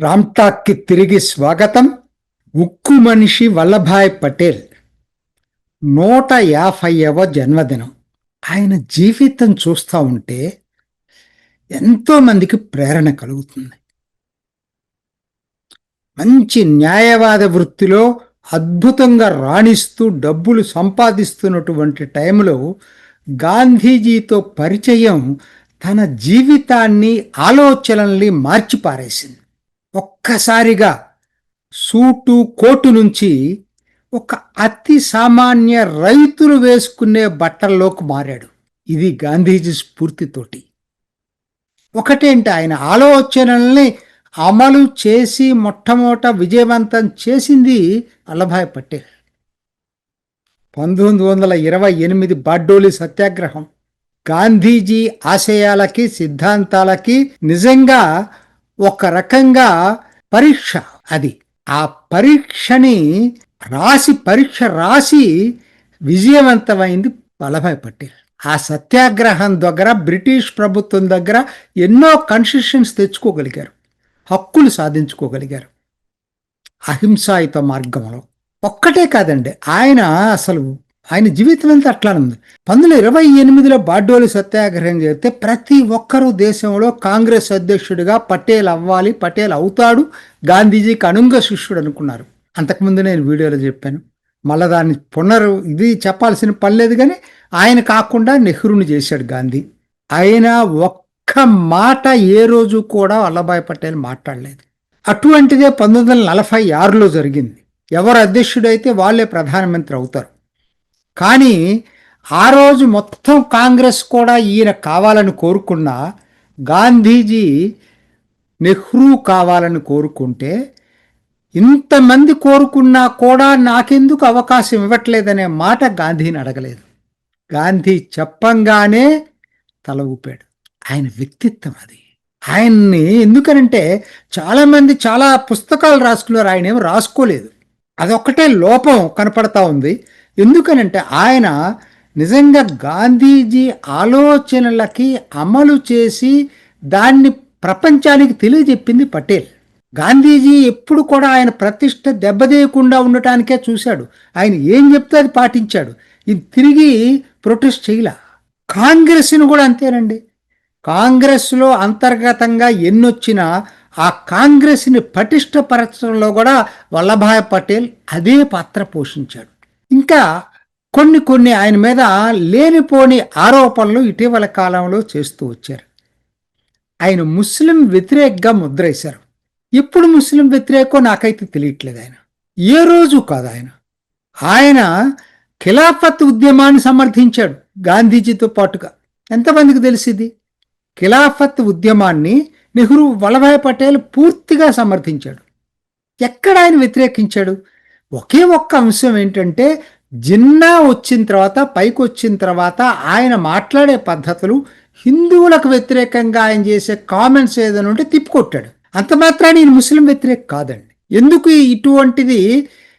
రామ్టాక్కి తిరిగి స్వాగతం. ఉక్కు మనిషి వల్లభాయ్ పటేల్. నూట యాభైవ జన్మదినం. ఆయన జీవితం చూస్తూ ఉంటే ఎంతోమందికి ప్రేరణ కలుగుతుంది. మంచి న్యాయవాద వృత్తిలో అద్భుతంగా రాణిస్తూ డబ్బులు సంపాదిస్తున్నటువంటి టైంలో గాంధీజీతో పరిచయం తన జీవితాన్ని ఆలోచనల్ని మార్చిపారేసింది. ఒక్కసారిగా సూటు కోటు నుంచి ఒక అతి సామాన్య రైతులు వేసుకునే బట్టల్లోకి మారాడు. ఇది గాంధీజీ స్ఫూర్తితోటి. ఒకటేంటి? ఆయన ఆలోచనల్ని అమలు చేసి మొట్టమొదట విజయవంతం చేసింది వల్లభాయ్ పటేల్. పంతొమ్మిది వందల ఇరవై ఎనిమిది బార్డోలి సత్యాగ్రహం గాంధీజీ ఆశయాలకి సిద్ధాంతాలకి నిజంగా ఒక రకంగా పరీక్ష అది. ఆ పరీక్షని రాసి పరీక్ష రాసి విజయవంతమైంది వల్లభాయ్ పటేల్ ఆ సత్యాగ్రహం దగ్గర బ్రిటిష్ ప్రభుత్వం దగ్గర ఎన్నో కన్సెషన్స్ తెచ్చుకోగలిగారు. హక్కులు సాధించుకోగలిగారు. అహింసాయుత మార్గంలో. ఒక్కటే కాదండి ఆయన అసలు ఆయన జీవితం అంతా అట్లానే ఉంది. పంతొమ్మిది ఇరవై ఎనిమిదిలో బార్డోలి సత్యాగ్రహం చేస్తే ప్రతి ఒక్కరూ దేశంలో కాంగ్రెస్ అధ్యక్షుడిగా పటేల్ అవ్వాలి పటేల్ అవుతాడు గాంధీజీకి అనుంగ శిష్యుడు అనుకున్నారు. అంతకుముందు నేను వీడియోలో చెప్పాను. మళ్ళా దాన్ని పునరు ఇది చెప్పాల్సిన పని లేదు కానీ ఆయన కాకుండా నెహ్రూని చేశాడు గాంధీ. ఆయన ఒక్క మాట ఏ రోజు కూడా వల్లభాయ్ పటేల్ మాట్లాడలేదు. అటువంటిదే పంతొమ్మిది వందల నలభై ఆరులో జరిగింది. ఎవరు అధ్యక్షుడైతే వాళ్ళే ప్రధానమంత్రి అవుతారు. కానీ ఆ రోజు మొత్తం కాంగ్రెస్ కూడా ఈయన కావాలని కోరుకున్న గాంధీజీ నెహ్రూ కావాలని కోరుకుంటే ఇంతమంది కోరుకున్నా కూడా నాకెందుకు అవకాశం ఇవ్వట్లేదనే మాట గాంధీని అడగలేదు. గాంధీ చెప్పంగానే తల ఊపాడు. ఆయన వ్యక్తిత్వం అది. ఆయన్ని ఎందుకనంటే చాలామంది చాలా పుస్తకాలు రాసుకున్నారు. ఆయన ఏం రాసుకోలేదు. అదొక్కటే లోపం కనపడతా ఉంది. ఎందుకనంటే ఆయన నిజంగా గాంధీజీ ఆలోచనలకి అమలు చేసి దాన్ని ప్రపంచానికి తెలియజెప్పింది పటేల్. గాంధీజీ ఎప్పుడు కూడా ఆయన ప్రతిష్ట దెబ్బతీయకుండా ఉండటానికే చూశాడు. ఆయన ఏం చెప్తే అది పాటించాడు. ఇది తిరిగి ప్రొటెస్ట్ చేయలా. కాంగ్రెస్ని కూడా అంతేనండి. కాంగ్రెస్లో అంతర్గతంగా ఎన్నొచ్చినా ఆ కాంగ్రెస్ని పటిష్టపరచడంలో కూడా వల్లభాయ్ పటేల్ అదే పాత్ర పోషించాడు. ఇంకా కొన్ని కొన్ని ఆయన మీద లేనిపోని ఆరోపణలు ఇటీవల కాలంలో చేస్తూ వచ్చారు. ఆయన ముస్లిం వ్యతిరేకంగా ముద్రేశారు. ఎప్పుడు ముస్లిం వ్యతిరేకో నాకైతే తెలియట్లేదు ఆయన. ఏ రోజు కాదు ఆయన. ఆయన ఖిలాఫత్ ఉద్యమాన్ని సమర్థించాడు గాంధీజీతో పాటుగా. ఎంతమందికి తెలిసింది ఖిలాఫత్ ఉద్యమాన్ని నెహ్రూ వల్లభాయ్ పటేల్ పూర్తిగా సమర్థించాడు. ఎక్కడ ఆయన వ్యతిరేకించాడు? ఒకే ఒక్క అంశం ఏంటంటే జిన్నా వచ్చిన తర్వాత పైకి వచ్చిన తర్వాత ఆయన మాట్లాడే పద్ధతులు హిందువులకు వ్యతిరేకంగా ఆయన చేసే కామెంట్స్ ఏదైనా ఉంటే తిప్పికొట్టాడు అంత మాత్రాన్ని ఈయన ముస్లిం వ్యతిరేక కాదండి. ఎందుకు ఇటువంటిది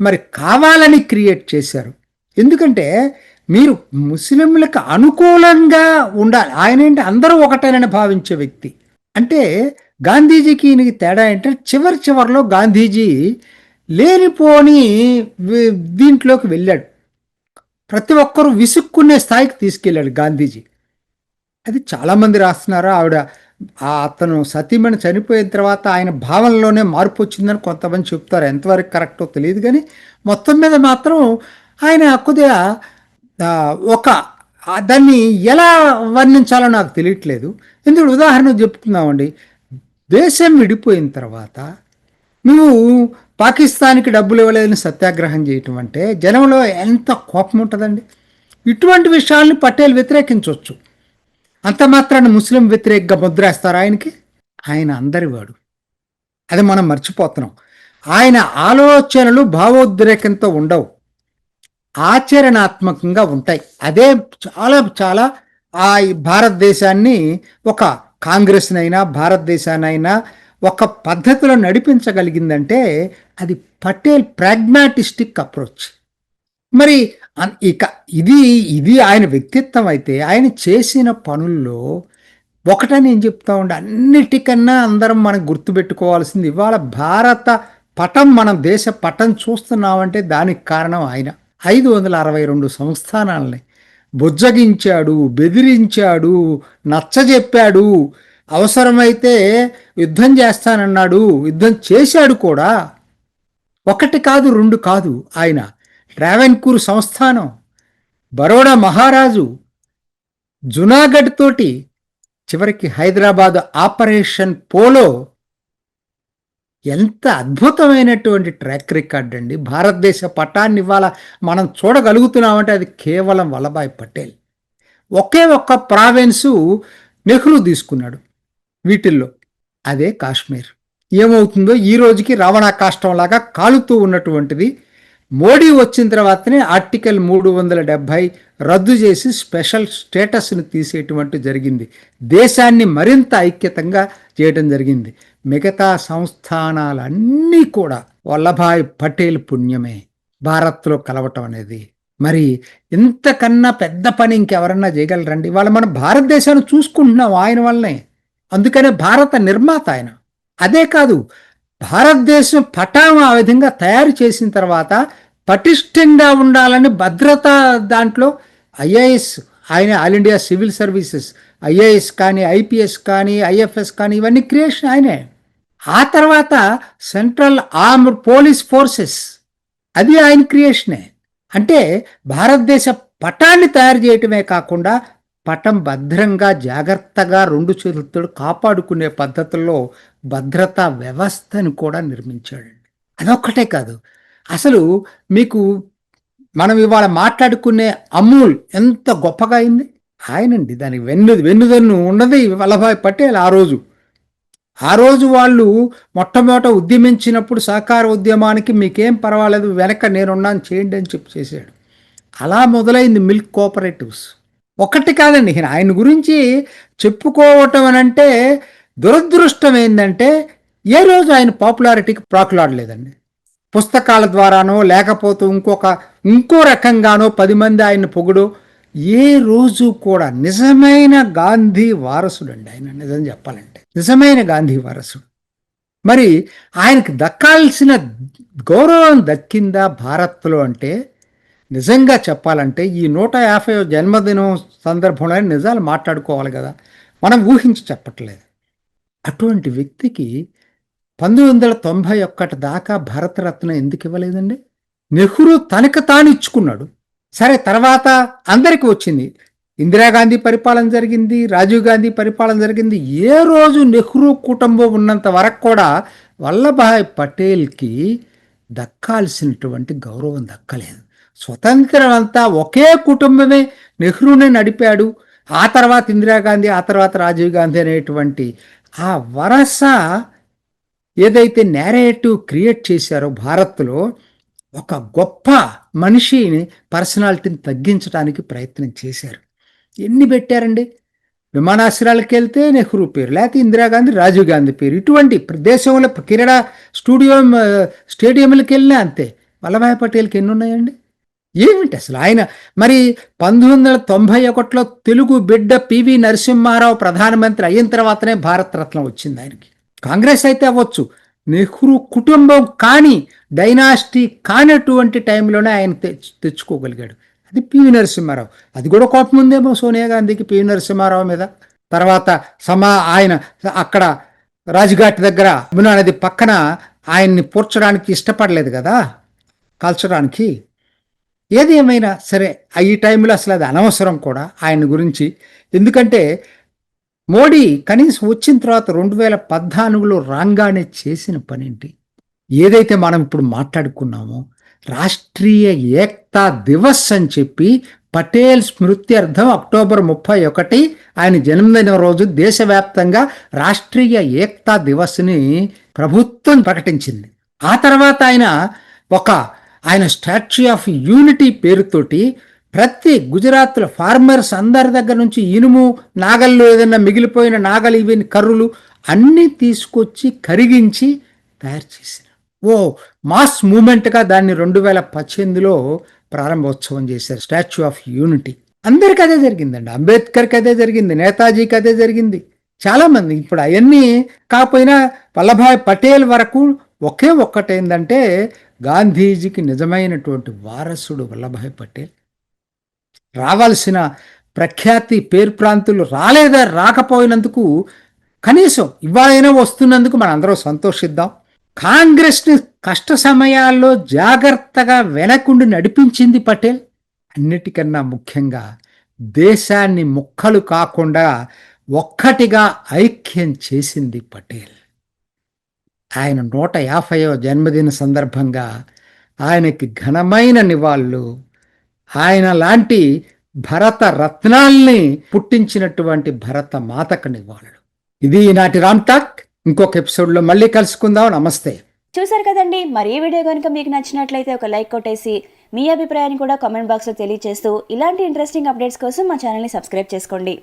మరి కావాలని క్రియేట్ చేశారు? ఎందుకంటే మీరు ముస్లింలకు అనుకూలంగా ఉండాలి. ఆయన ఏంటి? అందరూ ఒకటేనని భావించే వ్యక్తి. అంటే గాంధీజీకి ఈయనకి తేడా ఏంటంటే చివరి చివరిలో గాంధీజీ లేనిపోని దీంట్లోకి వెళ్ళాడు. ప్రతి ఒక్కరూ విసుక్కునే స్థాయికి తీసుకెళ్ళాడు గాంధీజీ. అది చాలామంది రాస్తున్నారు? ఆవిడ ఆ అతను సతీమణి చనిపోయిన తర్వాత ఆయన భావనలోనే మార్పు వచ్చిందని కొంతమంది చెప్తారు. ఎంతవరకు కరెక్టో తెలియదు కానీ మొత్తం మీద మాత్రం ఆయన కొద్దిగా ఒక దాన్ని ఎలా వర్ణించాలో నాకు తెలియట్లేదు. ఎందుకు ఉదాహరణ చెప్పుకుందామండి దేశం విడిపోయిన తర్వాత నువ్వు పాకిస్తాన్కి డబ్బులు ఇవ్వలేదని సత్యాగ్రహం చేయటం అంటే జనంలో ఎంత కోపం ఉంటుందండి? ఇటువంటి విషయాలను పటేల్ వ్యతిరేకించవచ్చు. అంత మాత్రాన్ని ముస్లిం వ్యతిరేకంగా ముద్రేస్తారు ఆయనకి? ఆయన అందరివాడు అది మనం మర్చిపోతున్నాం. ఆయన ఆలోచనలు భావోద్రేకంతో ఉండవు. ఆచరణాత్మకంగా ఉంటాయి. అదే చాలా చాలా ఆ భారతదేశాన్ని ఒక కాంగ్రెస్నైనా భారతదేశాన్నైనా ఒక పద్ధతిలో నడిపించగలిగిందంటే అది పటేల్ ప్రాగ్మాటిస్టిక్ అప్రోచ్. మరి ఇక ఇది ఇది ఆయన వ్యక్తిత్వం అయితే ఆయన చేసిన పనుల్లో ఒకటని నేను చెప్తా ఉండే అన్నిటికన్నా అందరం మనం గుర్తుపెట్టుకోవాల్సింది ఇవాళ భారత పటం మనం దేశ పటం చూస్తున్నామంటే దానికి కారణం ఆయన. ఐదు వందల అరవై రెండు సంస్థానాలని బుజ్జగించాడు బెదిరించాడు నచ్చజెప్పాడు అవసరమైతే యుద్ధం చేస్తానన్నాడు యుద్ధం చేశాడు కూడా. ఒకటి కాదు రెండు కాదు ఆయన. ట్రావెన్కూర్ సంస్థానం బరోడా మహారాజు జునాగఢ్ తోటి చివరికి హైదరాబాద్ ఆపరేషన్ పోలో ఎంత అద్భుతమైనటువంటి ట్రాక్ రికార్డ్ అండి. భారతదేశ పటాన్ని ఇవాళ మనం చూడగలుగుతున్నామంటే అది కేవలం వల్లభాయ్ పటేల్. ఒకే ఒక్క ప్రావిన్సు నెహ్రూ తీసుకున్నాడు. వీటిల్లో అదే కాశ్మీర్. ఏమవుతుందో ఈ రోజుకి రావణ కాష్టంలాగా కాలుతూ ఉన్నటువంటిది. మోడీ వచ్చిన తర్వాతనే ఆర్టికల్ మూడు వందల డెబ్భై రద్దు చేసి స్పెషల్ స్టేటస్ను తీసేటువంటి జరిగింది. దేశాన్ని మరింత ఐక్యతంగా చేయడం జరిగింది. మిగతా సంస్థానాలన్నీ కూడా వల్లభాయ్ పటేల్ పుణ్యమే. భారత్లో కలవటం అనేది. మరి ఇంతకన్నా పెద్ద పని ఇంకెవరన్నా చేయగలరండి? వాళ్ళు మనం భారతదేశాన్ని చూసుకుంటున్నాం ఆయన వల్లనే. అందుకనే భారత నిర్మాత ఆయన. అదే కాదు భారతదేశం పటాం ఆ విధంగా తయారు చేసిన తర్వాత పటిష్టంగా ఉండాలని భద్రత దాంట్లో ఐఏఎస్ ఆయన all India civil services IAS కానీ ఐపీఎస్ కానీ ఐఎఫ్ఎస్ కానీ ఇవన్నీ క్రియేషన్ ఆయనే. ఆ తర్వాత సెంట్రల్ ఆర్మ్ పోలీస్ ఫోర్సెస్ అది ఆయన క్రియేషనే. అంటే భారతదేశ పటాన్ని తయారు చేయటమే కాకుండా పటం భద్రంగా జాగ్రత్తగా రెండు చేతులతో కాపాడుకునే పద్ధతుల్లో భద్రతా వ్యవస్థను కూడా నిర్మించాడండి. అదొక్కటే కాదు. అసలు మీకు మనం ఇవాళ మాట్లాడుకునే అమూల్ ఎంత గొప్పగా అయింది? ఆయనండి దానికి వెన్ను వెన్నుదన్ను ఉన్నది వల్లభాయ్ పటేల్ ఆ రోజు. ఆ రోజు వాళ్ళు మొట్టమొదట ఉద్యమించినప్పుడు సహకార ఉద్యమానికి మీకేం పర్వాలేదు వెనక నేనున్నాను చేయండి అని చెప్పి చేశాడు. అలా మొదలైంది మిల్క్ కోఆపరేటివ్స్. ఒకటి కాదండి. ఆయన గురించి చెప్పుకోవటం అని అంటే దురదృష్టం ఏంటంటే ఏ రోజు ఆయన పాపులారిటీకి ప్రాకులాడలేదండి. పుస్తకాల ద్వారానో లేకపోతే ఇంకొక ఇంకో రకంగానో పది మంది ఆయన పొగుడు. ఏ రోజు కూడా నిజమైన గాంధీ వారసుడు అండి ఆయన నిజం చెప్పాలంటే. నిజమైన గాంధీ వారసుడు. మరి ఆయనకు దక్కాల్సిన గౌరవం దక్కిందా భారత్లో అంటే నిజంగా చెప్పాలంటే ఈ నూట యాభై జన్మదినం సందర్భంలో నిజాలు మాట్లాడుకోవాలి కదా. మనం ఊహించి చెప్పట్లేదు. అటువంటి వ్యక్తికి పంతొమ్మిది వందల తొంభై ఒక్కటి దాకా భారతరత్న ఎందుకు ఇవ్వలేదండి? నెహ్రూ తనకు తాను ఇచ్చుకున్నాడు. సరే తర్వాత అందరికి వచ్చింది. ఇందిరాగాంధీ పరిపాలన జరిగింది రాజీవ్ గాంధీ పరిపాలన జరిగింది. ఏ రోజు నెహ్రూ కుటుంబం ఉన్నంత వరకు కూడా వల్లభాయ్ పటేల్కి దక్కాల్సినటువంటి గౌరవం దక్కలేదు. స్వతంత్రం అంతా ఒకే కుటుంబమే నెహ్రూనే నడిపాడు. ఆ తర్వాత ఇందిరాగాంధీ ఆ తర్వాత రాజీవ్ గాంధీ అనేటువంటి ఆ వరస ఏదైతే నేరేటివ్ క్రియేట్ చేశారో భారత్లో ఒక గొప్ప మనిషిని పర్సనాలిటీని తగ్గించడానికి ప్రయత్నం చేశారు. ఎన్ని పెట్టారండి? విమానాశ్రయాలకు వెళ్తే నెహ్రూ పేరు లేకపోతే ఇందిరాగాంధీ రాజీవ్ గాంధీ పేరు. ఇటువంటి దేశంలో క్రీడా స్టూడియో స్టేడియంలకు వెళ్ళినా అంతే. వల్లభాయ్ పటేల్కి ఎన్ని ఉన్నాయండి? ఏమిటి అసలు? ఆయన మరి పంతొమ్మిది వందల తొంభై ఒకటిలో తెలుగు బిడ్డ పివి నరసింహారావు ప్రధానమంత్రి అయిన తర్వాతనే భారతరత్న వచ్చింది ఆయనకి. కాంగ్రెస్ అయితే అవ్వచ్చు. నెహ్రూ కుటుంబం కాని డైనాసిటీ కానటువంటి టైంలోనే ఆయన తెచ్చుకోగలిగాడు. అది పివి నరసింహారావు. అది కూడా కోపం ఉందేమో సోనియా గాంధీకి పివి నరసింహారావు మీద. తర్వాత సమా ఆయన అక్కడ రాజ్ఘాట్ దగ్గర యమునా నది పక్కన ఆయన్ని పూడ్చడానికి ఇష్టపడలేదు కదా కాల్చడానికి? ఏది ఏమైనా సరే ఈ టైంలో అసలు అది అనవసరం కూడా ఆయన గురించి. ఎందుకంటే మోడీ కనీసం వచ్చిన తర్వాత రెండు వేల పద్నాలుగులో రాగానే చేసిన పనేంటి? ఏదైతే మనం ఇప్పుడు మాట్లాడుకున్నామో రాష్ట్రీయ ఏక్తా దివస్ అని చెప్పి పటేల్ స్మృత్యర్థం అక్టోబర్ ముప్పై ఒకటి ఆయన జన్మదిన రోజు దేశవ్యాప్తంగా రాష్ట్రీయ ఏక్తా దివస్ని ప్రభుత్వం ప్రకటించింది. ఆ తర్వాత ఆయన ఒక ఆయన స్టాచ్యూ ఆఫ్ యూనిటీ పేరుతోటి ప్రతి గుజరాత్లో ఫార్మర్స్ అందరి దగ్గర నుంచి ఇనుము నాగల్లో ఏదైనా మిగిలిపోయిన నాగలు ఇవి కర్రులు అన్నీ తీసుకొచ్చి కరిగించి తయారు చేశారు. ఓ మాస్ మూమెంట్గా దాన్ని రెండు వేల పద్దెనిమిదిలో ప్రారంభోత్సవం చేశారు స్టాచ్యూ ఆఫ్ యూనిటీ. అందరికి అదే జరిగిందండి. అంబేద్కర్కి అదే జరిగింది. నేతాజీకి అదే జరిగింది. చాలామంది ఇప్పుడు అవన్నీ కాకపోయినా వల్లభాయ్ పటేల్ వరకు ఒకే ఒక్కటేందంటే గాంధీజీకి నిజమైనటువంటి వారసుడు వల్లభాయ్ పటేల్. రావాల్సిన ప్రఖ్యాతి పేరు ప్రాంతులు రాలేదా రాకపోయినందుకు కనీసం ఇవాళైనా వస్తున్నందుకు మనం సంతోషిద్దాం. కాంగ్రెస్ని కష్ట సమయాల్లో జాగ్రత్తగా వెనకుండి నడిపించింది పటేల్. అన్నిటికన్నా ముఖ్యంగా దేశాన్ని ముక్కలు కాకుండా ఒక్కటిగా ఐక్యం చేసింది పటేల్. ఆయన నూట యాభైవ జన్మదిన సందర్భంగా ఆయనకి ఘనమైన నివాళులు. ఆయన లాంటి భరత రత్నాల్ని పుట్టించినటువంటి భరత మాతకు నివాళులు. ఇది ఈనాటి రామ్ టాక్. ఇంకొక ఎపిసోడ్లో మళ్ళీ కలుసుకుందాం. నమస్తే. చూసారు కదండి. మరి ఈ వీడియో కనుక మీకు నచ్చినట్లయితే ఒక లైక్ కొట్టేసి మీ అభిప్రాయాన్ని కూడా కామెంట్ బాక్స్లో తెలియజేస్తూ ఇలాంటి ఇంట్రెస్టింగ్ అప్డేట్స్ కోసం మా ఛానల్ని సబ్స్క్రైబ్ చేసుకోండి.